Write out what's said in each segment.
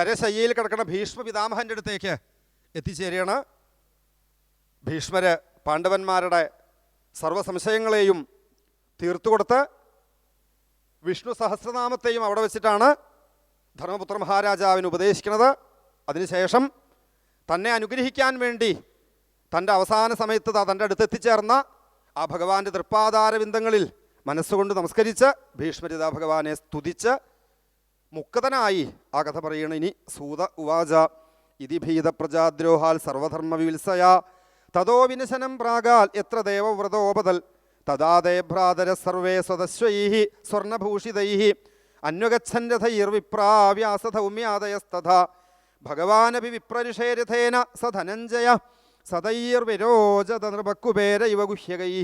ശരശയ്യയിൽ കിടക്കുന്ന ഭീഷ്മ പിതാമഹന്റെ അടുത്തേക്ക് എത്തിച്ചേരുകയാണ്. ഭീഷ്മര് പാണ്ഡവന്മാരുടെ സർവസംശയങ്ങളെയും തീർത്തുകൊടുത്ത് വിഷ്ണു സഹസ്രനാമത്തെയും അവിടെ വെച്ചിട്ടാണ് ധർമ്മപുത്ര മഹാരാജാവിന് ഉപദേശിക്കുന്നത്. അതിനുശേഷം തന്നെ അനുഗ്രഹിക്കാൻ വേണ്ടി തന്റെ അവസാന സമയത്ത് തന്റെ അടുത്ത് എത്തിച്ചേർന്ന ആ ഭഗവാന്റെ തൃപ്പാതാരവിന്ദങ്ങളിൽ മനസ്സുകൊണ്ട് നമസ്കരിച്ച് ഭീഷ്മരിത ഭഗവാനെ സ്തുതിച്ച് മുക്തനായി. ആ കഥ പറയണ ഇനി സൂത ഉവാച. ഇതി ഭീതപ്രജാദ്രോഹാൽ സർവധർമ്മ വിൽസയ തതോ വിനശനം പ്രാകാൽ എത്ര ദേവവ്രതോപതൽ. തഥാ ദേഭ്രാതര സർവേ സ്വതശ്വൈ സ്വർണഭൂഷിതൈ അന്വഗച്ഛൻ രഥൈർവിപ്രാവ്യാസധൗമ്യാദയസ്തഥാ. ഭഗവാനപി വിപ്രരിഷേരഥേന സ ധനഞ്ജയ സതൈർവിരോചത നൃപക്കുബേര ഇവ ഗുഹ്യകൈ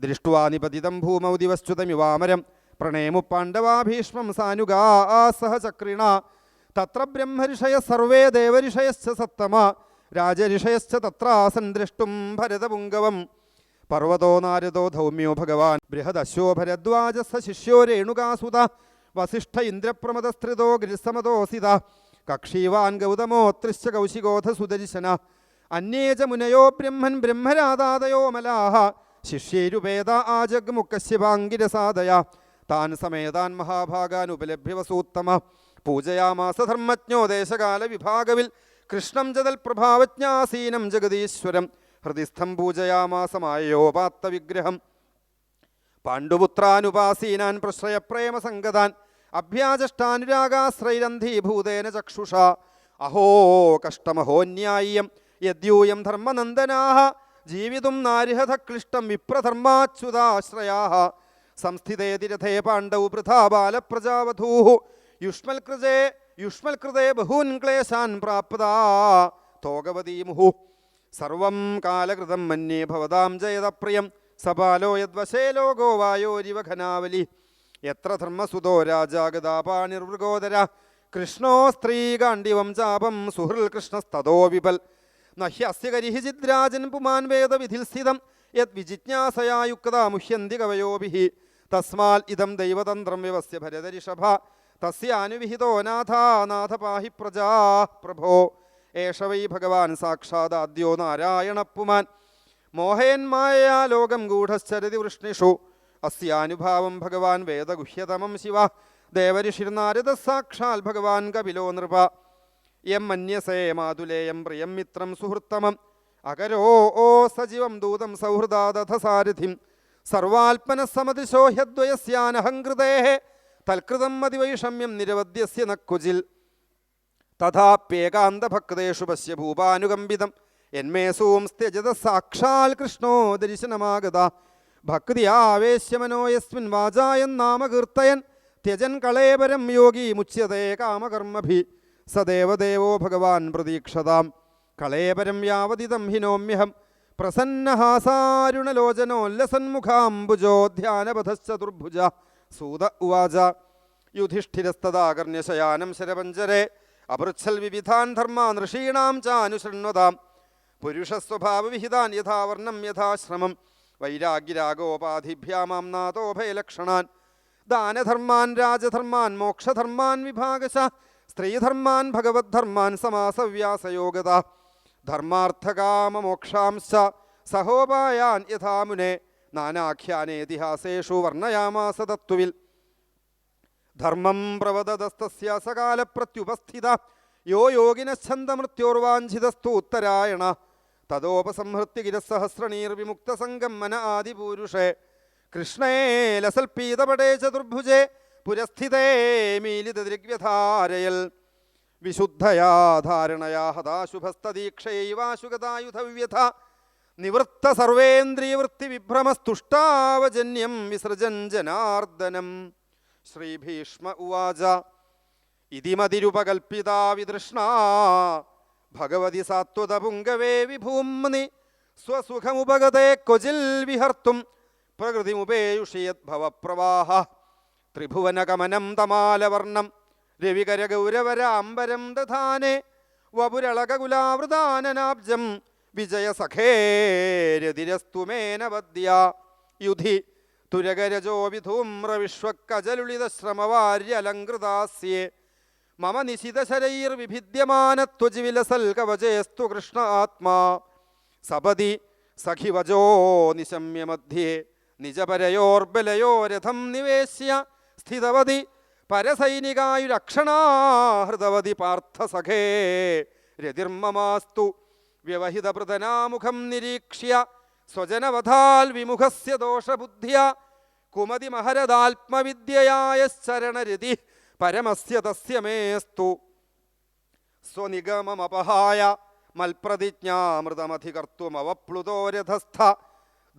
ദൃഷ്ട്വാ നിപതിതം ഭൂമൗ ദിവശ്ചുതമിവാമരം പ്രണേമു പാണ്ഡവാഭീഷ്മം സാനുഗാ സഹ ചക്രിണ തത്ര ബ്രഹ്മഋഷയ സർവേ ദേവഋഷയശ്ച സത്തമ രാജഋഷയശ്ച തത്രാസൻ ദ്രഷ്ടും ഭരതപുങ്കവം പർവതോ നാരദോ ധൗമ്യോ ഭഗവാൻ ബൃഹദശോ ഭരദ്വാജസ ശിഷ്യോ രേണുകാസുത വസിഷ്ഠ ഇന്ദ്രപ്രമദസ്ത്രിതോ ഗൃസമതോസിത കക്ഷീവാൻ ഗൗതമോ ത്രിശ്ച കൗശികോധ സുദർശന അന്യേജ മുനയോ ബ്രഹ്മൻ ബ്രഹ്മരാതാദയോ മലാഹ ശിഷ്യേരുപേദ ആജഗ്മുക്കശ്യപാങ്കിരസാദയ താൻ സമേതാൻ മഹാഭാഗാൻ ഉപലഭ്യ വസൂത്തമ പൂജയാമാസ ധർമ്മജ്ഞോ ദേശകാല വിഭാഗവിൽ കൃഷ്ണം ജതൽ പ്രഭാവജ്ഞാസീനം ജഗദീശ്വരം. ഹൃദിസ്ഥം പൂജയാമാസമായോപാത്ത വിഗ്രഹം. പാണ്ഡുപുത്രാനുപാസീനാൻ പ്രശ്രയപ്രേമസംഗതാൻ അഭ്യാജഷ്ടാനുരാഗാശ്രൈരന്ധീഭൂതേന ചക്ഷുഷ. അഹോ കഷ്ടമഹോന്യായ്യം യദ്യൂയം ധർമ്മനന്ദനാ ജീവിതം നാരിഹത ക്ലിഷ്ടം വിപ്രധർമാച്യുതാശ്രയാ സംസ്ഥിതേതി രഥേ പാണ്ഡവ പൃഥാ ബാലപ്രജാവധൂ യുഷ്മൽകൃതേ യുഷ്മൽകൃതേ ബഹൂൻ ക്ലേശാൻ പ്രാപ്താ തോകവതീ മുഹു. സർവം കാലകൃതം മന്യേ ഭവതാം ജയതപ്രിയം. സപാലോ യദ്വശേ ലോകോ വായോരിവ ഘനാവലി. എത്ര ധർമ്മസുതോ രാജാഗതാപാണിർവൃഗോദര കൃഷ്ണോ സ്ത്രീകാണ്ഡിവം ചാപം സുഹൃൽ കൃഷ്ണസ്തോ വിപൽ. നഹ്യസ്യ കരിഹിചിദ്രാജൻ പുമാൻ വേദവിധിൽ സ്ഥിതം. യത് വിജിജ്ഞാസയായുക്താ മുഹ്യന്തി കവയോഭിः. തസ്മാൽ ഇതം ദൈവതന്ത്രം വ്യവസ്ഥ ഭരതരിഷഭ. തസ്യാനുവിഹിതോ നാഥാ നാഥ പാഹി പ്രജാ പ്രഭോ. ഏഷ വൈ ഭഗവാൻ ആദ്യോ നാരായണപ്പുമാൻ മോഹയന്മായയാ ലോകം ഗൂഢശ്ചരതി വൃഷ്ണിഷു. അസ്യാനുഭാവം ഭഗവാൻ വേദഗുഹ്യതമം ശിവ. ദേവരിഷിർനാരദ സാക്ഷാൽ ഭഗവാൻ കപിലോ നൃപ. യം മന്യസേ മാതുലേയം പ്രിയം മിത്രം സുഹൃത്തമം. അകരോ ഓ സജീവം ദൂതം സൗഹൃദാദഥ സാരഥിം സർവാൽപ്പന സമതിശോഹ്യദ്വയസ്യാനഹംകൃതേ തൽകൃതം മതിവൈഷമ്യം നിരവധ്യസ്യ നക്കുജിൽ തഥാപ്യേകാന്തഭക്തേഷു പശ്യ ഭൂപാനുകമ്പിതം. എന്മേ സൂംസ്ത്യജത സാക്ഷാൽ കൃഷ്ണോ ദർശനമാഗത ഭക്തി ആവേശ്യമനോ വാചായൻ നാമകീർത്തയൻ. ത്യജൻ കളേപരം യോഗി മുച്യതേ കാമകർമ്മഭി. സദേവദേവോ ഭഗവാൻ പ്രതീക്ഷതാം. കളേപരം യാവതിതം ഹിനോമ്യഹം പ്രസന്നഹാസാരുണലോചനോല്ലസന്മുഖാംബുജോ ധ്യാനപഥശ്ചതുർഭുജ സൂത ഉവാച യുധിഷ്ഠിരസ്തദാകർണ്യശയാനം ശരപഞ്ചരെ അപൃച്ഛൽ വിവിധാൻ ധർമാൻ ഋഷീണാം ചാനുശൃണ്വതാം പുരുഷസ്വഭാവവിഹിതാൻ യഥാവർണം യഥാശ്രമം വൈരാഗ്യരാഗോപാധിഭ്യാമാം നാഥോഭയലക്ഷണാൻ ദാനധർമാൻ രാജധർമാൻ മോക്ഷധർമാൻ വിഭാഗശ സ്ത്രീധർമാൻ ഭഗവദ്ധർമാൻ സമാസവ്യാസയോഗത. ധർമാർത്ഥകാമമോക്ഷാംശ സഹോപായാൻ യഥാമുനെ നാനാഖ്യാനേതിഹാസേഷു വർണയാമാസ തത്വവിൽ. ധർമ്മം പ്രവദതസ്തസ്യ സകാലപ്രത്യുപസ്ഥിത. യോ യോഗിനച്ഛന്ദമൃത്യോർവാഞ്ചിതസ്തു ഉത്തരായണ. തതോപസംഹൃത്യ ഗിരസഹസ്രണീർവിമുക്തസംഗം മന ആദിപൂരുഷേ. കൃഷ്ണേ ലസൽപീതപടേ ചതുർഭുജേ പുരസ്ഥിതേ മീലിതദൃഗ്വ്യധാരയൽ. വിശുദ്ധയാ ധാരണയാ ഹതാശുഭസ്തദീക്ഷൈവാശുഗതായുധവ്യഥ നിവൃത്ത സർവേന്ദ്രിയവൃത്തി വിസൃജൻ ജനാർദ്ദനം ശ്രീഭീഷ്മ ഉവാച ഇതി വിതൃഷ്ണ ഭഗവതി സാത്വത പുങ്കവേ വിഭൂമ്നി സ്വസുഖമുപഗതേ ക്വചിൽ വിഹർത്തും പ്രകൃതിമുപേയുഷിയത് ഭവപ്രവാഹ ത്രിഭുവനകമനം തമാലവർണം അമ്പരം ദധാനെ വപുരളകുലാവൃതാനനാബ്ജം വിജയസഖേരതിരസ്തുമേന വദ്യ യുധി തുരകരജോ വിധൂമ്ര വിശ്വക്കജലുളിതശ്രമവാര്യലങ്കൃതാസ്യേ മമ നിശിതശരൈർവിഭിദ്യമാനത്വജിവിലസൽ കവചേസ്തു കൃഷ്ണ ആത്മാ. സപതി സഖിവചോ നിശമ്യമധ്യേ. നിജപരയോർബലയോരഥം നിജപരയോർബലയോ രഥം നിവേശ്യ. സ്ഥിതവതി പരസൈനികായുരക്ഷണാഹൃതവതി പാർത്ഥസഖേ രതിർമമാസ്തു വ്യവഹിതപൃതനാമുഖം നിരീക്ഷ്യ. സ്വജനവധാൽ വിമുഖസ്യ ദോഷബുദ്ധ്യ. കുമതി മഹരദാത്മവിദ്യയായ ശരണരതി പരമസ്യ തസ്യ മേസ്തു. സ്വനിഗമമപഹായ മൽപ്രതിജ്ഞാമൃതമധികർത്തുമവപ്ലുതോ രഥസ്ഥ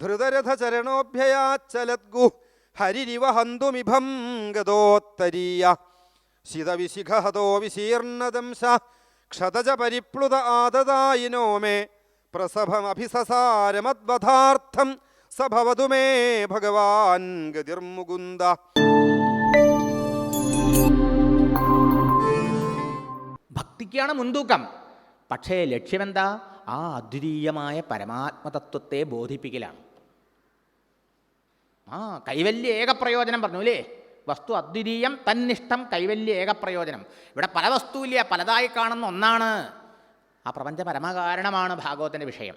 ധൃതരഥചരണോഭ്യയാച്ചലദ്ഗു ഹരിരിവ ഹന്തുമിഭം ഗതോത്തരീയ. ശിതവിശിഖഹതോ വിശീർണദംശ ക്ഷതജ പരിപ്ലുത ആദതായിനോ മേ. പ്രസഭമഭിസസാരമദ്വധാർത്ഥം സഭവതു ഭവതു മേ ഭഗവാൻ ഗതിർമുകുന്ദ. ഭക്തിക്കാണ് മുൻതൂക്കം. പക്ഷേ ലക്ഷ്യമെന്താ? ആ അദ്വിതീയമായ പരമാത്മതത്വത്തെ ബോധിപ്പിക്കലാണ്. ആ കൈവല്യ ഏകപ്രയോജനം പറഞ്ഞു അല്ലേ? വസ്തു അദ്വിതീയം തന്നിഷ്ടം കൈവല്യ ഏകപ്രയോജനം ഇവിടെ പല വസ്തുവില്ല പലതായി കാണുന്ന ഒന്നാണ്. ആ പ്രപഞ്ച പരമകാരണമാണ് ഭാഗവതന്റെ വിഷയം.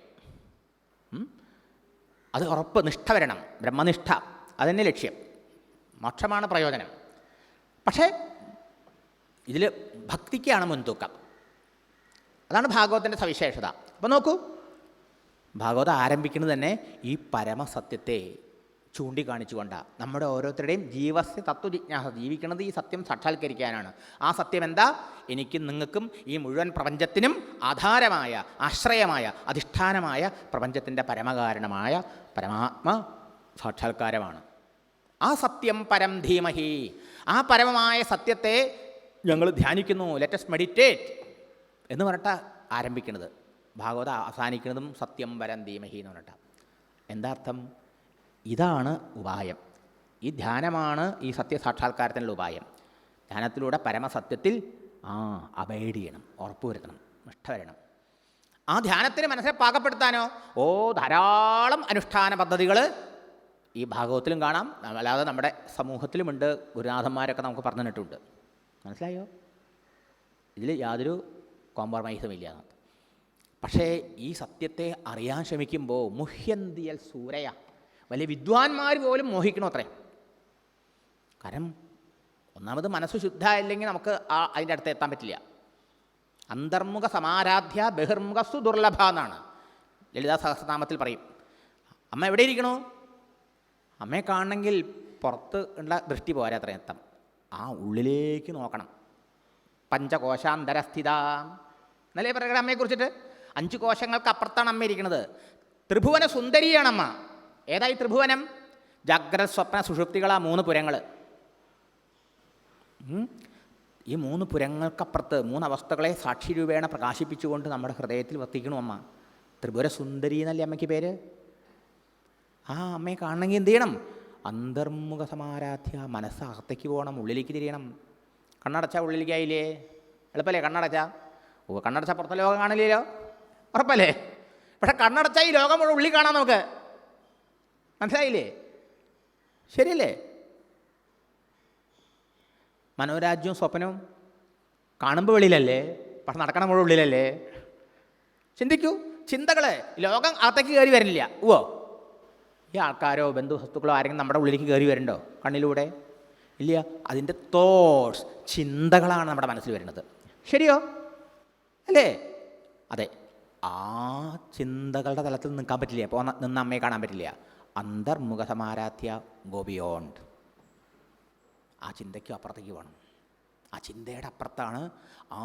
അത് ഉറപ്പ് നിഷ്ഠ വരണം ബ്രഹ്മനിഷ്ഠ. അതന്നെ ലക്ഷ്യം. മോക്ഷമാണ് പ്രയോജനം. പക്ഷേ ഇതിൽ ഭക്തിക്കാണ് മുൻതൂക്കം. അതാണ് ഭാഗവതന്റെ സവിശേഷത. അപ്പോൾ നോക്കൂ ഭാഗവത ആരംഭിക്കുന്നത് തന്നെ ഈ പരമസത്യത്തെ ചൂണ്ടിക്കാണിച്ചുകൊണ്ടാണ് നമ്മുടെ ഓരോരുത്തരുടെയും ജീവസ്യ തത്വജിജ്ഞാസ ജീവിക്കുന്നത് ഈ സത്യം സാക്ഷാത്കരിക്കാനാണ്. ആ സത്യം എന്താ? എനിക്കും നിങ്ങൾക്കും ഈ മുഴുവൻ പ്രപഞ്ചത്തിനും ആധാരമായ ആശ്രയമായ അധിഷ്ഠാനമായ പ്രപഞ്ചത്തിന്റെ പരമകാരണമായ പരമാത്മ സാക്ഷാത്കാരമാണ്. ആ സത്യം പരം ധീമഹി. ആ പരമമായ സത്യത്തെ ഞങ്ങൾ ധ്യാനിക്കുന്നു. ലെറ്റസ് മെഡിറ്റേറ്റ് എന്ന് പറഞ്ഞിട്ട് ആരംഭിക്കുന്നത്. ഭാഗവത അവസാനിക്കുന്നതും സത്യം പരം ധീമഹി എന്ന് പറഞ്ഞിട്ടാണ് എന്താ അർത്ഥം? ഇതാണ് ഉപായം. ഈ ധ്യാനമാണ് ഈ സത്യസാക്ഷാത്കാരത്തിനുള്ള ഉപായം. ധ്യാനത്തിലൂടെ പരമസത്യത്തിൽ ആ അബൈഡ് ചെയ്യണം ഉറപ്പുവരുത്തണം നിഷ്ഠ വരണം. ആ ധ്യാനത്തിന് മനസ്സിനെ പാകപ്പെടുത്താനോ? ഓ ധാരാളം അനുഷ്ഠാന പദ്ധതികൾ ഈ ഭാഗവത്തിലും കാണാം. അല്ലാതെ നമ്മുടെ സമൂഹത്തിലുമുണ്ട് ഗുരുനാഥന്മാരൊക്കെ നമുക്ക് പറഞ്ഞു തന്നിട്ടുണ്ട്. മനസ്സിലായോ? ഇതിൽ യാതൊരു കോംപ്രമൈസും ഇല്ല പക്ഷേ ഈ സത്യത്തെ അറിയാൻ ശ്രമിക്കുമ്പോൾ മുഹ്യന്തിയൽ സൂരയ. വലിയ വിദ്വാൻമാർ പോലും മോഹിക്കണോ അത്രേ കാരണം ഒന്നാമത് മനസ്സ് ശുദ്ധ ഇല്ലെങ്കിൽ നമുക്ക് ആ അതിന്റെ അടുത്ത് എത്താൻ പറ്റില്ല. അന്തർമുഖ സമാരാധ്യ ബഹിർമുഖ സുദുർലഭ എന്നാണ് ലളിതാ സഹസ്രനാമത്തിൽ പറയും. അമ്മ എവിടെ ഇരിക്കണോ? അമ്മയെ കാണണമെങ്കിൽ പുറത്ത് ഉള്ള ദൃഷ്ടി പോരാ അത്രയും എത്താം ആ ഉള്ളിലേക്ക് നോക്കണം. പഞ്ചകോശാന്തരസ്ഥിത. എന്നല്ലേ പറയുക അമ്മയെക്കുറിച്ചിട്ട്? അഞ്ച് കോശങ്ങൾക്ക് അപ്പുറത്താണ് അമ്മ ഇരിക്കുന്നത് ത്രിഭുവന സുന്ദരിയാണ് അമ്മ. ഏതായി ത്രിഭുവനം? ജാഗ്രത സ്വപ്ന സുഷുപ്തികളാ മൂന്ന് പുരങ്ങൾ ഈ മൂന്ന് പുരങ്ങൾക്കപ്പുറത്ത് മൂന്ന് അവസ്ഥകളെ സാക്ഷി രൂപേണ പ്രകാശിപ്പിച്ചുകൊണ്ട് നമ്മുടെ ഹൃദയത്തിൽ വർത്തിക്കണു അമ്മ. ത്രിപുര സുന്ദരി എന്നല്ലേ അമ്മയ്ക്ക് പേര്? ആ അമ്മയെ കാണണമെങ്കിൽ എന്ത് ചെയ്യണം? അന്തർമുഖ സമാരാധ്യ മനസ്സ് അകത്തേക്ക് പോകണം ഉള്ളിലേക്ക് തിരിയണം. കണ്ണടച്ച ഉള്ളിലേക്കായില്ലേ എളുപ്പല്ലേ കണ്ണടച്ച? ഓ കണ്ണടച്ച പുറത്തെ ലോകം കാണില്ലല്ലോ. ഉറപ്പല്ലേ? പക്ഷെ കണ്ണടച്ച ഈ ലോകം ഉള്ളിൽ കാണാം നമുക്ക്. മനസ്സിലായില്ലേ? ശരിയല്ലേ? മനോരാജ്യവും സ്വപ്നവും കാണുമ്പോൾ വെളിയിലല്ലേ? പക്ഷെ നടക്കണ മുഴുവൻ ഉള്ളിലല്ലേ ചിന്തിക്കൂ. ചിന്തകളെ ലോകം അകത്തേക്ക് കയറി വരില്ല. ഓ ഈ ആൾക്കാരോ ബന്ധുവസ്തുക്കളോ ആരെങ്കിലും നമ്മുടെ ഉള്ളിലേക്ക് കയറി വരുന്നുണ്ടോ കണ്ണിലൂടെ? ഇല്ല. അതിന്റെ തോട്ട്സ് ചിന്തകളാണ് നമ്മുടെ മനസ്സിൽ വരുന്നത്. ശരിയോ? അല്ലേ? അതെ. ആ ചിന്തകളുടെ തലത്തിൽ നിൽക്കാൻ പറ്റില്ല. അപ്പോൾ നിന്ന് അമ്മയെ കാണാൻ പറ്റില്ല. അന്തർമുഖ സമാരാധ്യ ഗോ ബിയോണ്ട് ആ ചിന്തയ്ക്ക് അപ്പുറത്തേക്ക് പോകണം ആ ചിന്തയുടെ അപ്പുറത്താണ് ആ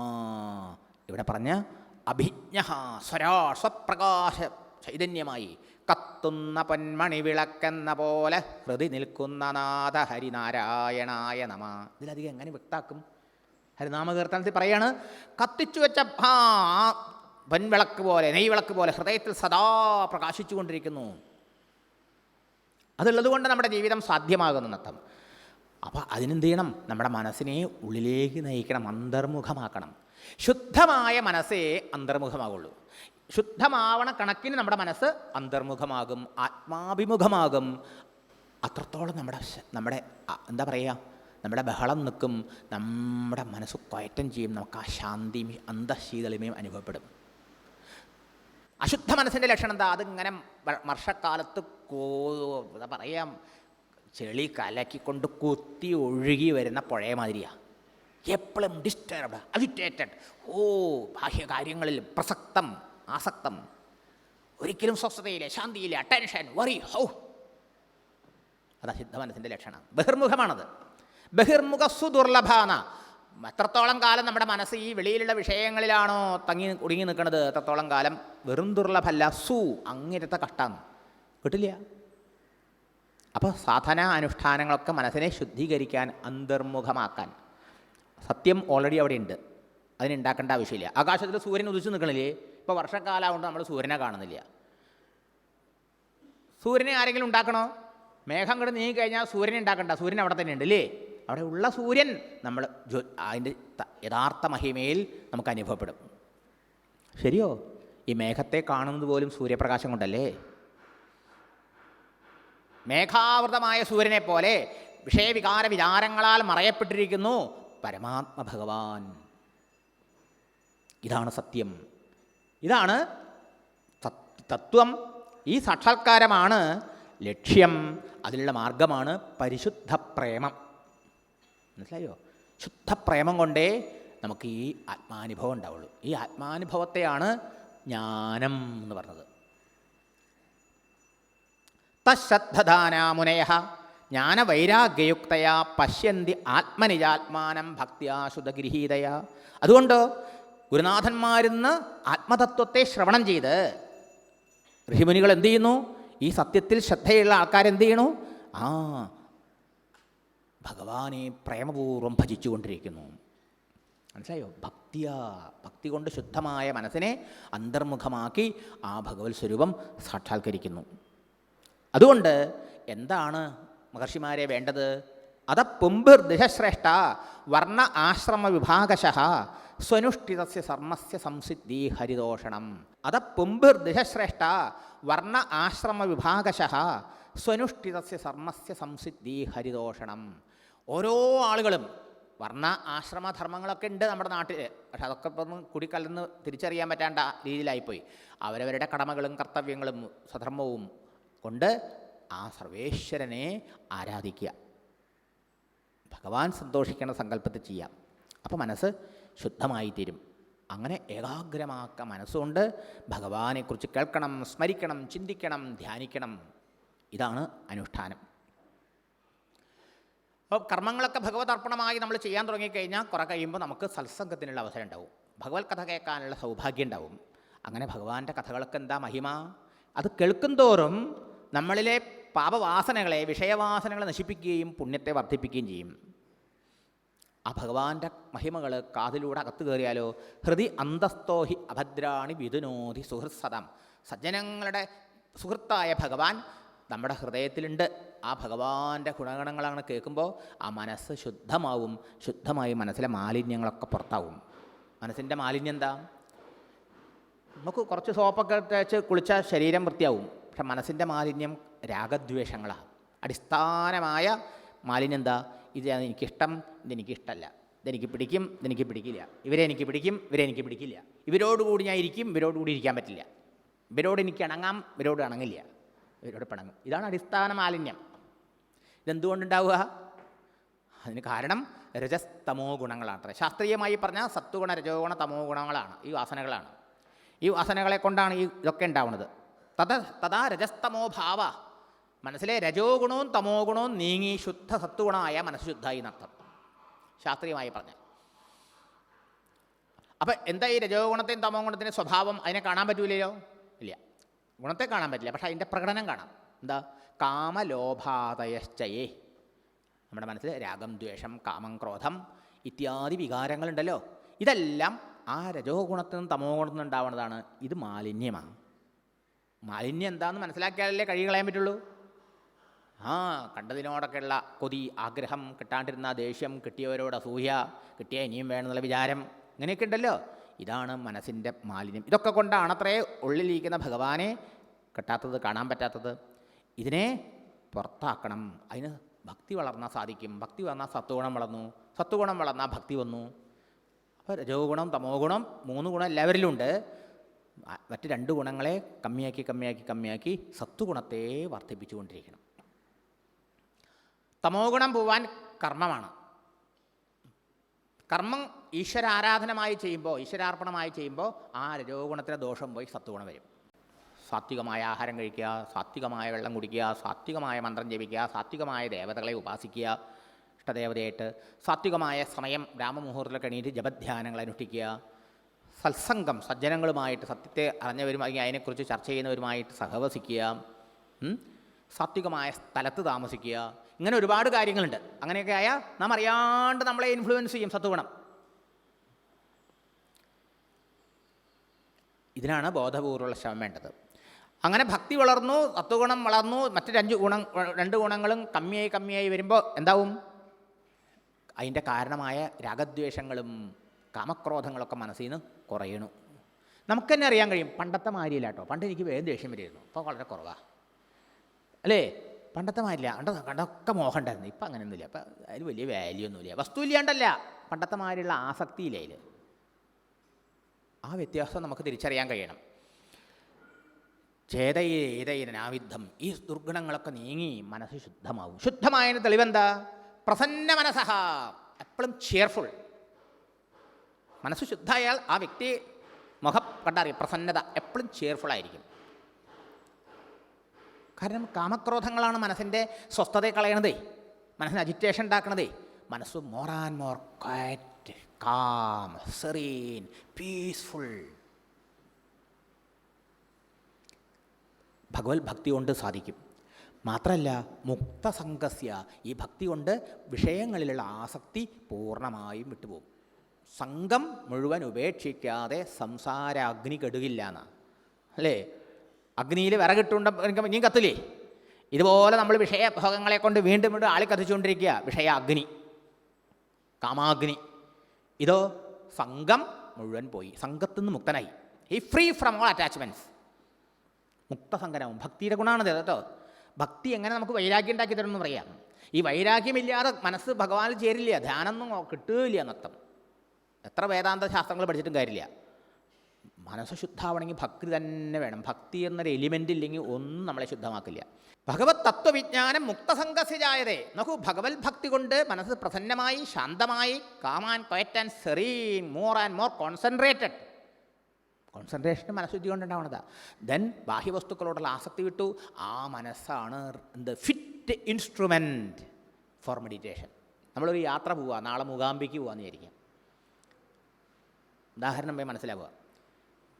ഇവിടെ പറഞ്ഞ അഭിജ്ഞ സ്വരാ സ്വപ്രകാശ ചൈതന്യമായി കത്തുന്ന പൊന്മണി വിളക്കെന്ന പോലെ ഹൃദി നിൽക്കുന്ന നാഥ ഹരിനാരായണായ നമ. ഇതിലധികം എങ്ങനെ വ്യക്താക്കും? ഹരിനാമകീർത്തനത്തിൽ പറയാണ് കത്തിച്ചു വെച്ച ആ പൊൻവിളക്ക് പോലെ നെയ്വിളക്ക് പോലെ ഹൃദയത്തിൽ സദാ പ്രകാശിച്ചു കൊണ്ടിരിക്കുന്നു അതുള്ളത് കൊണ്ട് നമ്മുടെ ജീവിതം സാധ്യമാകുന്നു നത്തം അപ്പോൾ അതിനെന്ത് ചെയ്യണം നമ്മുടെ മനസ്സിനെ ഉള്ളിലേക്ക് നയിക്കണം അന്തർമുഖമാക്കണം. ശുദ്ധമായ മനസ്സേ അന്തർമുഖമാകുള്ളൂ ശുദ്ധമാവണ കണക്കിന് നമ്മുടെ മനസ്സ് അന്തർമുഖമാകും ആത്മാഭിമുഖമാകും. അത്രത്തോളം നമ്മുടെ നമ്മുടെ എന്താ പറയുക നമ്മുടെ ബഹളം നിൽക്കും നമ്മുടെ മനസ്സ് കയറ്റം ചെയ്യും നമുക്ക് ആ ശാന്തിയും അന്തശീതളിമയും അനുഭവപ്പെടും. അശുദ്ധ മനസ്സിന്റെ ലക്ഷണം എന്താ? അതിങ്ങനെ വർഷക്കാലത്ത് കോ എന്താ പറയാം ചെളി കലക്കിക്കൊണ്ട് കുത്തി ഒഴുകി വരുന്ന പുഴയ മാതിരിയാണ് എപ്പോഴും ഡിസ്റ്റർബ്ഡ് അജിറ്റേറ്റഡ് ഓ ബാഹ്യകാര്യങ്ങളിൽ പ്രസക്തം ആസക്തം. ഒരിക്കലും സ്വസ്ഥതയില്ല ശാന്തിയില്ല ടെൻഷൻ വറി ഹൗ. അത് അശുദ്ധ മനസ്സിന്റെ ലക്ഷണം. ബഹിർമുഖമാണത്. ബഹിർമുഖ സുദുർലഭാന. എത്രത്തോളം കാലം നമ്മുടെ മനസ്സ് ഈ വെളിയിലുള്ള വിഷയങ്ങളിലാണോ തങ്ങി കുടുങ്ങി നിൽക്കുന്നത് എത്രത്തോളം കാലം വെറും ദുർലഭല്ല സു അങ്ങനത്തെ കഷ്ടാന്ന് കിട്ടില്ല? അപ്പോൾ സാധന അനുഷ്ഠാനങ്ങളൊക്കെ മനസ്സിനെ ശുദ്ധീകരിക്കാൻ അന്തർമുഖമാക്കാൻ. സത്യം ഓൾറെഡി അവിടെ ഉണ്ട്. അതിനുണ്ടാക്കേണ്ട ആവശ്യമില്ല. ആകാശത്തിൽ സൂര്യൻ ഉദിച്ചു നിൽക്കണില്ലേ? ഇപ്പോൾ വർഷക്കാലമാകൊണ്ട് നമ്മൾ സൂര്യനെ കാണുന്നില്ല. സൂര്യനെ ആരെങ്കിലും ഉണ്ടാക്കണോ? മേഘം കൂടെ നീങ്ങിക്കഴിഞ്ഞാൽ സൂര്യനെ ഉണ്ടാക്കണ്ട സൂര്യൻ അവിടെ തന്നെ ഉണ്ട് അല്ലേ അവിടെ ഉള്ള സൂര്യൻ നമ്മൾ അതിന്റെ യഥാർത്ഥ മഹിമയിൽ നമുക്ക് അനുഭവപ്പെടും. ശരിയോ? ഈ മേഘത്തെ കാണുന്നത് പോലും സൂര്യപ്രകാശം കൊണ്ടല്ലേ? മേഘാവൃതമായ സൂര്യനെ പോലെ വിഷയവികാര വിചാരങ്ങളാൽ മറയപ്പെട്ടിരിക്കുന്നു പരമാത്മ ഭഗവാൻ. ഇതാണ് സത്യം. ഇതാണ് തത്വം. ഈ സാക്ഷാത്കാരമാണ് ലക്ഷ്യം. അതിനുള്ള മാർഗമാണ് പരിശുദ്ധ പ്രേമം. മനസ്സിലായോ? ശുദ്ധ പ്രേമം കൊണ്ടേ നമുക്ക് ഈ ആത്മാനുഭവം ഉണ്ടാവുള്ളൂ. ഈ ആത്മാനുഭവത്തെയാണ് ജ്ഞാനം എന്ന് പറഞ്ഞത്. തശ്രദ്ധദാനാമുനയ ജ്ഞാനവൈരാഗ്യയുക്തയാ പശ്യന്തി ആത്മനിജാത്മാനം ഭക്തിയാ ശുദ്ധഗൃഹീതയാ അതുകൊണ്ട് ഗുരുനാഥന്മാരിന്ന് ആത്മതത്വത്തെ ശ്രവണം ചെയ്ത് ഋഷിമുനികൾ എന്ത് ചെയ്യുന്നു? ഈ സത്യത്തിൽ ശ്രദ്ധയുള്ള ആൾക്കാരെന്ത് ചെയ്യണു? ആ ഭഗവാനെ പ്രേമപൂർവം ഭജിച്ചുകൊണ്ടിരിക്കുന്നു. മനസ്സിലായോ? ഭക്തിയ ഭക്തി കൊണ്ട് ശുദ്ധമായ മനസ്സിനെ അന്തർമുഖമാക്കി ആ ഭഗവത് സ്വരൂപം സാക്ഷാത്കരിക്കുന്നു. അതുകൊണ്ട് എന്താണ് മഹർഷിമാരെ വേണ്ടത്? അത പുംഭിർദിശശ്രേഷ്ഠ വർണ ആശ്രമ വിഭാഗശ സ്വനുഷ്ഠിതസ്യ സർമ്മസ്യ സംസിദ്ധി ഹരിദോഷണം. അത പുംഭിർദിശശ്രേഷ്ഠ വർണ ആശ്രമ വിഭാഗശ സ്വനുഷ്ഠിതസ്യ സർമ്മസ്യ സംസിദ്ധി ഹരിദോഷണം. ഓരോ ആളുകളും വർണ ആശ്രമധർമ്മങ്ങളൊക്കെ ഉണ്ട് നമ്മുടെ നാട്ടിൽ. പക്ഷെ അതൊക്കെ ഇപ്പം ഒന്ന് കുടിക്കലർന്ന് തിരിച്ചറിയാൻ പറ്റാണ്ട രീതിയിലായിപ്പോയി. അവരവരുടെ കടമകളും കർത്തവ്യങ്ങളും സ്വധർമ്മവും കൊണ്ട് ആ സർവേശ്വരനെ ആരാധിക്കുക. ഭഗവാൻ സന്തോഷിക്കുന്ന സങ്കല്പത്തിൽ ചെയ്യാം അപ്പോൾ മനസ്സ് ശുദ്ധമായി തീരും അങ്ങനെ ഏകാഗ്രമാക്ക മനസ്സുകൊണ്ട് ഭഗവാനെക്കുറിച്ച് കേൾക്കണം സ്മരിക്കണം ചിന്തിക്കണം ധ്യാനിക്കണം. ഇതാണ് അനുഷ്ഠാനം. അപ്പോൾ കർമ്മങ്ങളൊക്കെ ഭഗവത് അർപ്പണമായി നമ്മൾ ചെയ്യാൻ തുടങ്ങിക്കഴിഞ്ഞാൽ കുറെ കഴിയുമ്പോൾ നമുക്ക് സത്സംഗത്തിനുള്ള അവസരം ഉണ്ടാവും. ഭഗവത് കഥ കേൾക്കാനുള്ള സൗഭാഗ്യം ഉണ്ടാവും. അങ്ങനെ ഭഗവാന്റെ കഥകളൊക്കെ എന്താ മഹിമ? അത് കേൾക്കും തോറും നമ്മളിലെ പാപവാസനകളെ വിഷയവാസനകളെ നശിപ്പിക്കുകയും പുണ്യത്തെ വർദ്ധിപ്പിക്കുകയും ചെയ്യും. ആ ഭഗവാന്റെ മഹിമകൾ കാതിലൂടെ അകത്തു കയറിയാലോ? ഹൃദി അന്തസ്തോഹി അഭദ്രാണി വിധുനോധി സുഹൃത്സതം സജ്ജനങ്ങളുടെ സുഹൃത്തായ ഭഗവാൻ നമ്മുടെ ഹൃദയത്തിലുണ്ട്. ആ ഭഗവാന്റെ ഗുണഗണങ്ങളാണ് കേൾക്കുമ്പോൾ ആ മനസ്സ് ശുദ്ധമാവും ശുദ്ധമായി മനസ്സിലെ മാലിന്യങ്ങളൊക്കെ പുറത്താവും. മനസ്സിന്റെ മാലിന്യം എന്താ? നമുക്ക് കുറച്ച് സോപ്പൊക്കെ തേച്ച് കുളിച്ചാൽ ശരീരം വൃത്തിയാവും. പക്ഷെ മനസ്സിന്റെ മാലിന്യം രാഗദ്വേഷങ്ങളാണ്. അടിസ്ഥാനമായ മാലിന്യം എന്താ? ഇത് എനിക്കിഷ്ടം ഇതെനിക്കിഷ്ടമല്ല ഇതെനിക്ക് പിടിക്കും ഇതെനിക്ക് പിടിക്കില്ല. ഇവരെ എനിക്ക് പിടിക്കും ഇവരെ എനിക്ക് പിടിക്കില്ല. ഇവരോടുകൂടി ഞാൻ ഇരിക്കും ഇവരോടുകൂടി ഇരിക്കാൻ പറ്റില്ല. ഇവരോട് എനിക്ക് ഇണങ്ങാം ഇവരോട് ഇണങ്ങില്ല. ഇവരോട് പിണങ്ങും. ഇതാണ് അടിസ്ഥാന മാലിന്യം. ഇതെന്തുകൊണ്ടുണ്ടാവുക? അതിന് കാരണം രജസ്തമോ ഗുണങ്ങളാണ്. ശാസ്ത്രീയമായി പറഞ്ഞാൽ സത്വഗുണ രജോഗുണ തമോ ഗുണങ്ങളാണ്. ഈ വാസനകളാണ്. ഈ വാസനകളെ കൊണ്ടാണ് ഈ ഇതൊക്കെ ഉണ്ടാവുന്നത്. തത തഥാ രജസ്തമോ ഭാവ. മനസ്സിലെ രജോ ഗുണവും തമോ ഗുണവും നീങ്ങി ശുദ്ധ സത്വഗുണമായ മനസ്സ് ശുദ്ധമായി എന്നർത്ഥം. ശാസ്ത്രീയമായി പറഞ്ഞാൽ. അപ്പം എന്താ ഈ രജോ ഗുണത്തെയും തമോ ഗുണത്തിന്റെ സ്വഭാവം? അതിനെ കാണാൻ പറ്റൂലയോ ഇല്ല. ഗുണത്തെ കാണാൻ പറ്റില്ല. പക്ഷേ അതിന്റെ പ്രകടനം കാണാം. എന്താ? കാമലോഭാതയശ്ചയേ നമ്മുടെ മനസ്സിൽ രാഗം ദ്വേഷം കാമം ക്രോധം ഇത്യാദി വികാരങ്ങളുണ്ടല്ലോ. ഇതെല്ലാം ആ രജോ ഗുണത്തിൽ നിന്നും തമോ ഗുണത്തിൽ നിന്ന് ഉണ്ടാവുന്നതാണ്. ഇത് മാലിന്യമാണ്. മാലിന്യം എന്താണെന്ന് മനസ്സിലാക്കിയാലല്ലേ കഴുകി കളയാൻ പറ്റുള്ളൂ. ആ കണ്ടതിനോടൊക്കെയുള്ള കൊതി ആഗ്രഹം കിട്ടാണ്ടിരുന്ന ദേഷ്യം കിട്ടിയവരോട് അസൂയ കിട്ടിയ ഇനിയും വേണമെന്നുള്ള വിചാരം ഇങ്ങനെയൊക്കെ ഉണ്ടല്ലോ. ഇതാണ് മനസ്സിന്റെ മാലിന്യം. ഇതൊക്കെ കൊണ്ടാണത്രേ ഉള്ളിലിരിക്കുന്ന ഭഗവാനെ കിട്ടാത്തത് കാണാൻ പറ്റാത്തത്. ഇതിനെ പുറത്താക്കണം. അതിന് ഭക്തി വളർന്നാൽ സാധിക്കും. ഭക്തി വന്നാൽ സത്വഗുണം വളർന്നു. സത്വഗുണം വളർന്നാൽ ഭക്തി വന്നു. അപ്പോൾ രജോഗുണം തമോ ഗുണം മൂന്ന് ഗുണം എല്ലാവരിലുമുണ്ട് മറ്റ് രണ്ട് ഗുണങ്ങളെ കമ്മിയാക്കി കമ്മിയാക്കി കമ്മിയാക്കി സത്വഗുണത്തെ വർദ്ധിപ്പിച്ചുകൊണ്ടിരിക്കണം. തമോ ഗുണം പോവാൻ കർമ്മമാണ്. കർമ്മം ഈശ്വരാരാധനമായി ചെയ്യുമ്പോൾ ഈശ്വരാർപ്പണമായി ചെയ്യുമ്പോൾ ആ രജോഗുണത്തിലെ ദോഷം പോയി സത്വഗുണം വരും. സാത്വികമായ ആഹാരം കഴിക്കുക സാത്വികമായ വെള്ളം കുടിക്കുക സാത്വികമായ മന്ത്രം ജപിക്കുക സാത്വികമായ ദേവതകളെ ഉപാസിക്കുക ഇഷ്ടദേവതയായിട്ട് സാത്വികമായ സമയം രാമമുഹൂർത്തിലൊക്കെ എണീറ്റ് ജപധ്യാനങ്ങൾ അനുഷ്ഠിക്കുക. സത്സംഗം സജ്ജനങ്ങളുമായിട്ട് സത്യത്തെ അറിഞ്ഞവരുമായി അതിനെക്കുറിച്ച് ചർച്ച ചെയ്യുന്നവരുമായിട്ട് സഹവസിക്കുക? സാത്വികമായ സ്ഥലത്ത് താമസിക്കുക. ഇങ്ങനെ ഒരുപാട് കാര്യങ്ങളുണ്ട്. അങ്ങനെയൊക്കെ ആയാൽ നാം അറിയാണ്ട് നമ്മളെ ഇൻഫ്ലുവൻസ് ചെയ്യും സത്വഗുണം. ഇതിനാണ് ബോധപൂർവമുള്ള ശ്രമം വേണ്ടത്. അങ്ങനെ ഭക്തി വളർന്നു തത്വഗുണം വളർന്നു മറ്റു രണ്ട് ഗുണം രണ്ട് ഗുണങ്ങളും കമ്മിയായി കമ്മിയായി വരുമ്പോൾ എന്താവും? അതിന്റെ കാരണമായ രാഗദ്വേഷങ്ങളും കാമക്രോധങ്ങളൊക്കെ മനസ്സിൽ നിന്ന് കുറയണു. നമുക്ക് തന്നെ അറിയാൻ കഴിയും പണ്ടത്തെ മാരിയില്ല കേട്ടോ. പണ്ട് എനിക്ക് വേഗം ദേഷ്യം വരുമായിരുന്നു. ഇപ്പോൾ വളരെ കുറവാണ് അല്ലേ? പണ്ടത്തെ മാരില്ല കണ്ട കണ്ടൊക്കെ മോഹം ഉണ്ടായിരുന്നു. ഇപ്പം അങ്ങനെയൊന്നുമില്ല. അപ്പം അതിന് വലിയ വാല്യൂ ഒന്നുമില്ല. വസ്തു ഇല്ലാണ്ടല്ല പണ്ടത്തെ മാരിയുള്ള ആസക്തിയില്ല അതിൽ ആ വ്യത്യാസം നമുക്ക് തിരിച്ചറിയാൻ കഴിയണം. ചേതയേതൈനാവിദ്ധം ഈ ദുർഗുണങ്ങളൊക്കെ നീങ്ങി മനസ്സ് ശുദ്ധമാവും. ശുദ്ധമായതിന് തെളിവെന്താ? പ്രസന്ന മനസ്സഹ. എപ്പോഴും ചെയർഫുൾ മനസ്സ് ശുദ്ധമായാൽ ആ വ്യക്തി മുഖം കണ്ടറിയും. പ്രസന്നത എപ്പോഴും ചെയർഫുൾ ആയിരിക്കും. കാരണം കാമക്രോധങ്ങളാണ് മനസ്സിന്റെ സ്വസ്ഥതയെ കളയണതേ. മനസ്സിന് അജിറ്റേഷൻ ഉണ്ടാക്കണതേ. മനസ്സ് more and more quiet calm serene peaceful ഭഗവത് ഭക്തി കൊണ്ട് സാധിക്കും. മാത്രമല്ല മുക്തസംഗസ്യ ഈ ഭക്തി കൊണ്ട് വിഷയങ്ങളിലുള്ള ആസക്തി പൂർണമായും വിട്ടുപോകും. സംഘം മുഴുവൻ ഉപേക്ഷിക്കാതെ സംസാര അഗ്നി കെടുകില്ല എന്നാ അല്ലേ? അഗ്നിയിൽ വിറകിട്ടുണ്ട നീ കത്തില്ലേ? ഇതുപോലെ നമ്മൾ വിഷയഭോഗങ്ങളെ കൊണ്ട് വീണ്ടും വീണ്ടും ആളി കത്തിച്ചുകൊണ്ടിരിക്കുക. വിഷയ അഗ്നി കാമാഗ്നി. ഇതോ സംഘം മുഴുവൻ പോയി. സംഘത്തിൽ നിന്ന് മുക്തനായി. ഈ ഫ്രീ ഫ്രം ഓൾ അറ്റാച്ച്മെന്റ്സ് മുക്തസങ്കരവും ഭക്തിയുടെ ഗുണമാണത് കേട്ടോ. ഭക്തി എങ്ങനെ നമുക്ക് വൈരാഗ്യം ഉണ്ടാക്കി തരുമെന്ന് പറയാം. ഈ വൈരാഗ്യമില്ലാതെ മനസ്സ് ഭഗവാനിൽ ചേരില്ല. ധ്യാനമൊന്നും കിട്ടില്ല എന്നർത്ഥം എത്ര വേദാന്ത ശാസ്ത്രങ്ങൾ പഠിച്ചിട്ടും കാര്യമില്ല. മനസ്സ് ശുദ്ധമാവണമെങ്കിൽ ഭക്തി തന്നെ വേണം. ഭക്തി എന്നൊരു എലിമെന്റ് ഇല്ലെങ്കിൽ ഒന്നും നമ്മളെ ശുദ്ധമാക്കില്ല. ഭഗവത് തത്വവിജ്ഞാനം മുക്തസംഗസ്യജായതേ നോക്കൂ ഭഗവത് ഭക്തി കൊണ്ട് മനസ്സ് പ്രസന്നമായി ശാന്തമായി calm and quiet and serene more and more concentrated concentration മനസ്സുദ്ധി കൊണ്ടുണ്ടാവണതാ ദെൻ ബാഹ്യവസ്തുക്കളോടുള്ള ആസക്തി വിട്ടു. ആ മനസ്സാണ് the fit instrument for meditation നമ്മളൊരു യാത്ര പോവുക നാളെ മൂകാംബിക്ക് പോകാമെന്ന് വിചാരിക്കാം. ഉദാഹരണം പോയി മനസ്സിലാവുക.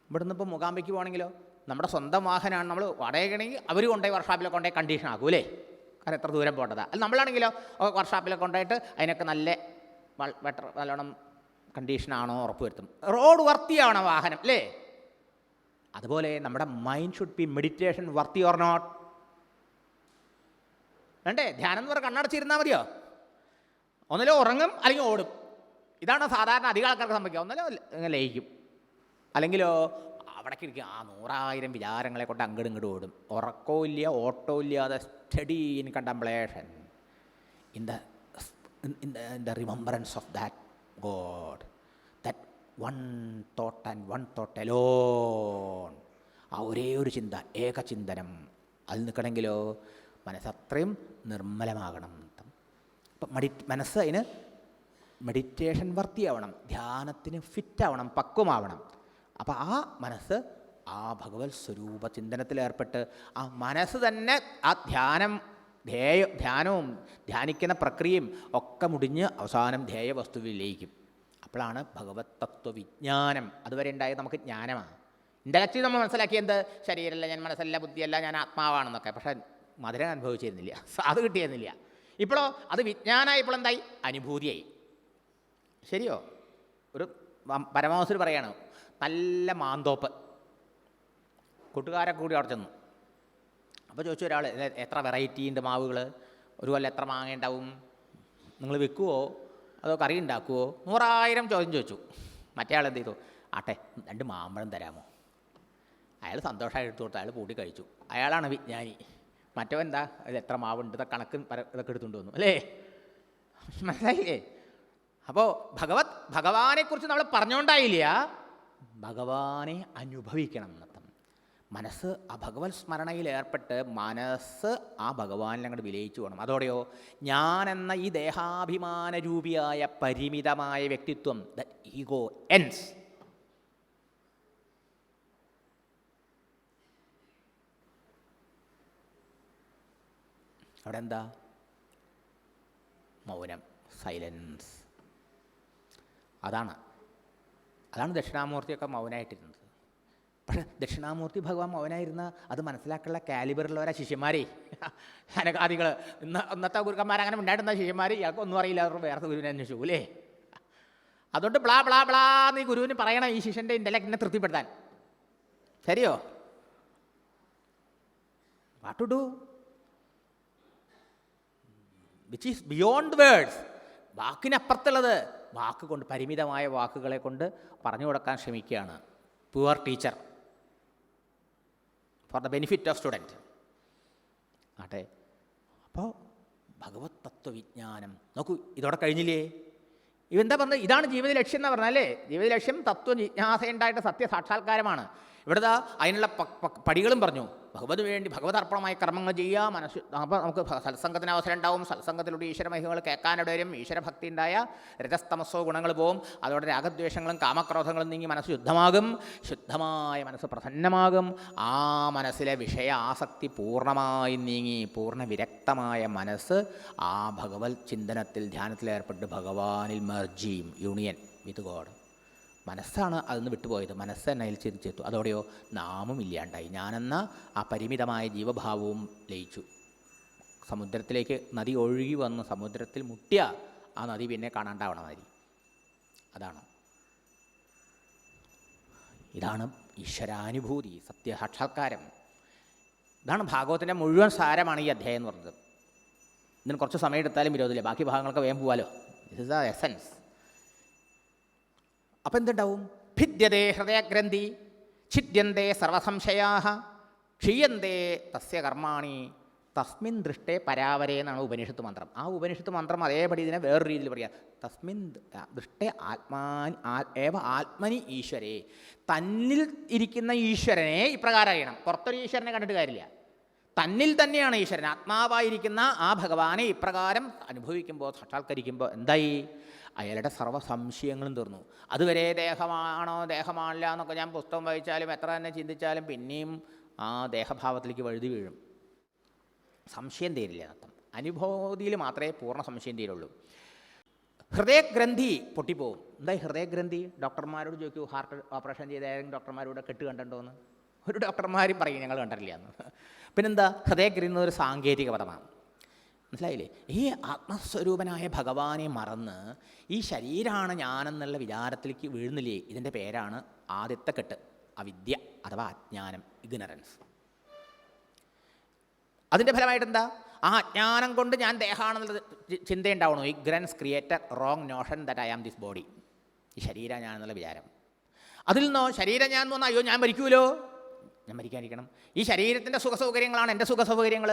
ഇവിടുന്ന് ഇപ്പോൾ മൂകാംബിക്ക് പോകണമെങ്കിലോ നമ്മുടെ സ്വന്തം വാഹനമാണ് നമ്മൾ വാടകയാണെങ്കിൽ അവർ കൊണ്ടുപോയി വർഷാപ്പിലെ കൊണ്ടുപോയി കണ്ടീഷൻ ആക്കും അല്ലേ? കാരണം എത്ര ദൂരം പോകേണ്ടതാ. അല്ല നമ്മളാണെങ്കിലോ? വർഷാപ്പിലെ കൊണ്ടുപോയിട്ട് അതിനൊക്കെ നല്ല വെട്ടർ നല്ലോണം കണ്ടീഷനാണോ ഉറപ്പ് വരുത്തും റോഡ് വർത്തിയാവണം വാഹനം അല്ലേ? അതുപോലെ നമ്മുടെ mind should be meditation worthy or not വേണ്ടേ? ധ്യാനം എന്ന് പറഞ്ഞാൽ കണ്ണടച്ചിരുന്നാൽ മതിയോ? ഒന്നിലോ ഉറങ്ങും അല്ലെങ്കിൽ ഓടും. ഇതാണ് സാധാരണ അധികം ആൾക്കാർക്ക് സംഭവിക്കുക. ഒന്നിലോ ലയിക്കും. അല്ലെങ്കിലോ അവിടേക്ക് ഇരിക്കും. ആ നൂറായിരം വിചാരങ്ങളെ കൊണ്ട് അങ്ങോട്ടും ഇങ്ങോട്ടും ഓടും. ഉറക്കവും ഇല്ല ഓട്ടവും ഇല്ലാതെ study in contemplation in the in the remembrance of that God one thought and one thought alone ആ ഒരേ ഒരു ചിന്ത ഏകചിന്തനം അതിൽ നിൽക്കണമെങ്കിലോ മനസ്സത്രയും നിർമ്മലമാകണം. അപ്പം മഡി മനസ്സ് അതിന് മെഡിറ്റേഷൻ വർത്തിയാവണം ധ്യാനത്തിന് ഫിറ്റാവണം പക്വമാവണം. അപ്പോൾ ആ മനസ്സ് ആ ഭഗവത് സ്വരൂപ ചിന്തനത്തിലേർപ്പെട്ട് ആ മനസ്സ് തന്നെ ആ ധ്യാനം ധ്യേയ ധ്യാനവും ധ്യാനിക്കുന്ന പ്രക്രിയയും ഒക്കെ മുടിഞ്ഞ് അവസാനം ധ്യേയ വസ്തുവിൽ ലയിക്കും അപ്പോഴാണ് ഭഗവത് തത്വവിജ്ഞാനം അതുവരെ ഉണ്ടായത് നമുക്ക് ജ്ഞാനമാണ്. ഇന്റലക്ച്വലി നമ്മൾ മനസ്സിലാക്കിയത് ശരീരമല്ല ഞാൻ മനസ്സല്ല ബുദ്ധിയല്ല ഞാൻ ആത്മാവാണെന്നൊക്കെ. പക്ഷേ മധുരം അനുഭവിച്ചിരുന്നില്ല. അത് കിട്ടിയിരുന്നില്ല. ഇപ്പോഴോ അത് വിജ്ഞാനമായപ്പോൾ എന്തായി? അനുഭൂതിയായി. ശരിയോ? ഒരു പരമഹംസർ പറയാണ് നല്ല മാന്തോപ്പ്. കൂട്ടുകാരൊക്കെ കൂടി അവിടെ ചെന്നു. അപ്പോൾ ചോദിച്ചു ഒരാൾ എത്ര വെറൈറ്റി ഉണ്ട് മാവുകൾ ഒരു കൊല്ലം എത്ര മാങ്ങ ഉണ്ടാവും? നിങ്ങൾ വെക്കുവോ? അതോ കറി ഉണ്ടാക്കുമോ നൂറായിരം ചോദ്യം ചോദിച്ചു. മറ്റേ ആൾ എന്ത് ചെയ്തു? ആട്ടെ രണ്ട് മാമ്പഴം തരാമോ? അയാൾ സന്തോഷമായി എടുത്തു കൊടുത്തു. അയാൾ കൂട്ടി കഴിച്ചു. അയാളാണ് വിജ്ഞാനി. മറ്റവൻ എന്താ? അതിൽ എത്ര മാവുണ്ട്? ഇതൊക്കെ കണക്ക് ഇതൊക്കെ എടുത്തുകൊണ്ട് വന്നു. അല്ലേ? മനസ്സിലായില്ലേ? അപ്പോൾ ഭഗവത് ഭഗവാനെക്കുറിച്ച് നമ്മൾ പറഞ്ഞുകൊണ്ടായില്ല ഭഗവാനെ അനുഭവിക്കണം എന്നർത്ഥം മനസ്സ് ആ ഭഗവത് സ്മരണയിൽ ഏർപ്പെട്ട് മനസ്സ് ആ ഭഗവാനിൽ അങ്ങോട്ട് വിലയിച്ചു പോകണം. അതോടെയോ ഞാൻ എന്ന ഈ ദേഹാഭിമാന രൂപിയായ പരിമിതമായ വ്യക്തിത്വം ദ ഈഗോ എൻസ് അവിടെ എന്താ മൗനം സൈലൻസ് അതാണ്. അതാണ് ദക്ഷിണാമൂർത്തിയൊക്കെ മൗനമായിട്ടിരുന്നത് പക്ഷേ ദക്ഷിണാമൂർത്തി ഭഗവാൻ മൗനായിരുന്ന അത് മനസ്സിലാക്കാനുള്ള കാലിബറിലുള്ളവരാ ശിഷ്യന്മാരെ. അനകാദികൾ ഇന്ന് ഇന്നത്തെ ഗുരുക്കന്മാർ അങ്ങനെ ഉണ്ടായിരുന്ന ശിഷ്യന്മാർ ഇയാൾക്ക് ഒന്നും അറിയില്ല. അവർ വേറെ ഗുരുവിനെ അന്വേഷിച്ചു അല്ലേ? അതുകൊണ്ട് ബ്ലാ ബ്ലാ ബ്ലാ നീ ഗുരുവിന് പറയണം ഈ ശിഷ്യന്റെ ഇന്റലക്റ്റിനെ തൃപ്തിപ്പെടുത്താൻ. ശരിയോ? What to do which is beyond words വാക്കിനപ്പുറത്തുള്ളത്. വാക്ക് കൊണ്ട് പരിമിതമായ വാക്കുകളെ കൊണ്ട് പറഞ്ഞു കൊടുക്കാൻ ശ്രമിക്കുകയാണ്. Poor teacher for the benefit of student ആട്ടെ. അപ്പോൾ ഭഗവത് തത്വവിജ്ഞാനം നോക്കൂ ഇതോടെ കഴിഞ്ഞില്ലേ? ഇവെന്താ പറഞ്ഞത്? ഇതാണ് ജീവിത ലക്ഷ്യം എന്ന് പറഞ്ഞാലേ ജീവിത ലക്ഷ്യം തത്വ ജിജ്ഞാസയുണ്ടായിട്ട് സത്യ സാക്ഷാത്കാരമാണ് ഇവിടെ ദാ അതിനുള്ള പടികളും പറഞ്ഞു. ഭഗവത് വേണ്ടി ഭഗവതർപ്പണമായ കർമ്മങ്ങൾ ചെയ്യുക മനസ്സ് അപ്പോൾ നമുക്ക് സത്സംഗത്തിന് അവസരം ഉണ്ടാവും. സത്സംഗത്തിലൂടെ ഈശ്വര മഹിമകൾ കേൾക്കാനിട വരും ഈശ്വരഭക്തി ഉണ്ടായ രജസ്തമസോ ഗുണങ്ങൾ പോവും. അതോടെ രാഗദ്വേഷങ്ങളും കാമക്രോധങ്ങളും നീങ്ങി മനസ്സ് ശുദ്ധമാകും. ശുദ്ധമായ മനസ്സ് പ്രസന്നമാകും. ആ മനസ്സിലെ വിഷയ ആസക്തി പൂർണമായി നീങ്ങി പൂർണ വിരക്തമായ മനസ്സ് ആ ഭഗവത് ചിന്തനത്തിൽ ധ്യാനത്തിൽ ഏർപ്പെട്ട് ഭഗവാനിൽ മെർജിയും യൂണിയൻ വിത്ത് ഗോഡ് മനസ്സാണ് അതിന്ന് വിട്ടുപോയത്. മനസ്സ് തന്നെ അതിൽ ചിന്തിച്ചെത്തു അതോടെയോ നാമം ഇല്ലാണ്ടായി. ഞാനെന്ന ആ പരിമിതമായ ജീവഭാവവും ലയിച്ചു. സമുദ്രത്തിലേക്ക് നദി ഒഴുകി വന്ന് സമുദ്രത്തിൽ മുട്ടിയ ആ നദി പിന്നെ കാണാണ്ടാവണ നദി അതാണ്. ഇതാണ് ഈശ്വരാനുഭൂതി സത്യസാക്ഷാത്കാരം. ഇതാണ് ഭാഗവത്തിന്റെ മുഴുവൻ സാരമാണ് ഈ അധ്യായം എന്ന് പറഞ്ഞത്. ഇതിന് കുറച്ച് സമയം എടുത്താലും വിരോധമില്ല. ബാക്കി ഭാഗങ്ങളൊക്കെ വേഗം പോവാലോ. ദിസ് ഇസ് ദ എസൻസ് അപ്പം എന്തുണ്ടാവും? ഭിദ്യതേ ഹൃദയഗ്രന്ഥി ഛിദ്യന്തേ സർവസംശയാ ക്ഷീയന്തേ തസ്യ കർമാണി തസ്മിൻ ദൃഷ്ടേ പരാവരേ എന്നാണ് ഉപനിഷത്ത് മന്ത്രം. ആ ഉപനിഷത്ത് മന്ത്രം അതേപടി ഇതിനെ വേറൊരു രീതിയിൽ പറയാം. തസ്മിൻ ദൃഷ്ടേ ആത്മാൻ ഏവ ആത്മനി ഈശ്വരേ. തന്നിൽ ഇരിക്കുന്ന ഈശ്വരനെ ഇപ്രകാരം അറിയണം. പുറത്തൊരു ഈശ്വരനെ കണ്ടിട്ട് കാര്യമില്ല. തന്നിൽ തന്നെയാണ് ഈശ്വരൻ. ആത്മാവായിരിക്കുന്ന ആ ഭഗവാനെ ഇപ്രകാരം അനുഭവിക്കുമ്പോൾ സാക്ഷാത്കരിക്കുമ്പോൾ എന്തായി? അയാളുടെ സർവ സംശയങ്ങളും തീർന്നു. അതുവരെ ദേഹമാണോ ദേഹമാണില്ല എന്നൊക്കെ ഞാൻ പുസ്തകം വായിച്ചാലും എത്ര തന്നെ ചിന്തിച്ചാലും പിന്നെയും ആ ദേഹഭാവത്തിലേക്ക് വഴുതി വീഴും. സംശയം തീരില്ല അർത്ഥം അനുഭൂതിയിൽ മാത്രമേ പൂർണ സംശയം തീരുള്ളൂ. ഹൃദയഗ്രന്ഥി പൊട്ടിപ്പോവും. എന്താ ഹൃദയഗ്രന്ഥി? ഡോക്ടർമാരോട് ചോദിക്കൂ ഹാർട്ട് ഓപ്പറേഷൻ ചെയ്ത ഏതെങ്കിലും ഡോക്ടർമാരോട് കെട്ട് കണ്ടിട്ടുണ്ടോ എന്ന് ഒരു ഡോക്ടർമാരും പറയും ഞങ്ങൾ കണ്ടിട്ടില്ല എന്ന്. പിന്നെന്താ? ഹൃദയഗ്രന്ഥി എന്നൊരു സാങ്കേതിക പദമാണ്. മനസ്സിലായില്ലേ? ഈ ആത്മസ്വരൂപനായ ഭഗവാനെ മറന്ന് ഈ ശരീരമാണ് ഞാനെന്നുള്ള വിചാരത്തിലേക്ക് വീഴുന്നില്ലേ? ഇതിന്റെ പേരാണ് ആദ്യത്തെ കെട്ട്. അവിദ്യ അഥവാ അജ്ഞാനം ഇഗ്നറൻസ് അതിന്റെ ഫലമായിട്ട് എന്താ ആ അജ്ഞാനം കൊണ്ട് ഞാൻ ദേഹമാണെന്നുള്ള ചിന്തയുണ്ടാവണോ. Ignorance creator wrong notion that I am this body ഈ ശരീരം ഞാൻ എന്നുള്ള വിചാരം. അതിൽ നിന്നോ ശരീരം ഞാൻ എന്ന് പറഞ്ഞാൽ അയ്യോ ഞാൻ മരിക്കൂലോ? ഞാൻ മരിക്കാതിരിക്കണം ഈ ശരീരത്തിന്റെ സുഖസൗകര്യങ്ങളാണ് എന്റെ സുഖസൗകര്യങ്ങൾ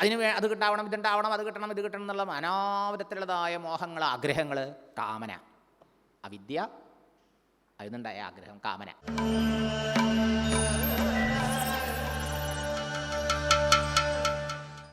അതിന് അത് കിട്ടാവണം ഇതുണ്ടാവണം അത് കിട്ടണം ഇത് കിട്ടണം എന്നുള്ള അനാവധത്തിലുള്ളതായ മോഹങ്ങൾ ആഗ്രഹങ്ങൾ കാമന. അവിദ്യ അതിനുണ്ടായ ആഗ്രഹം കാമന.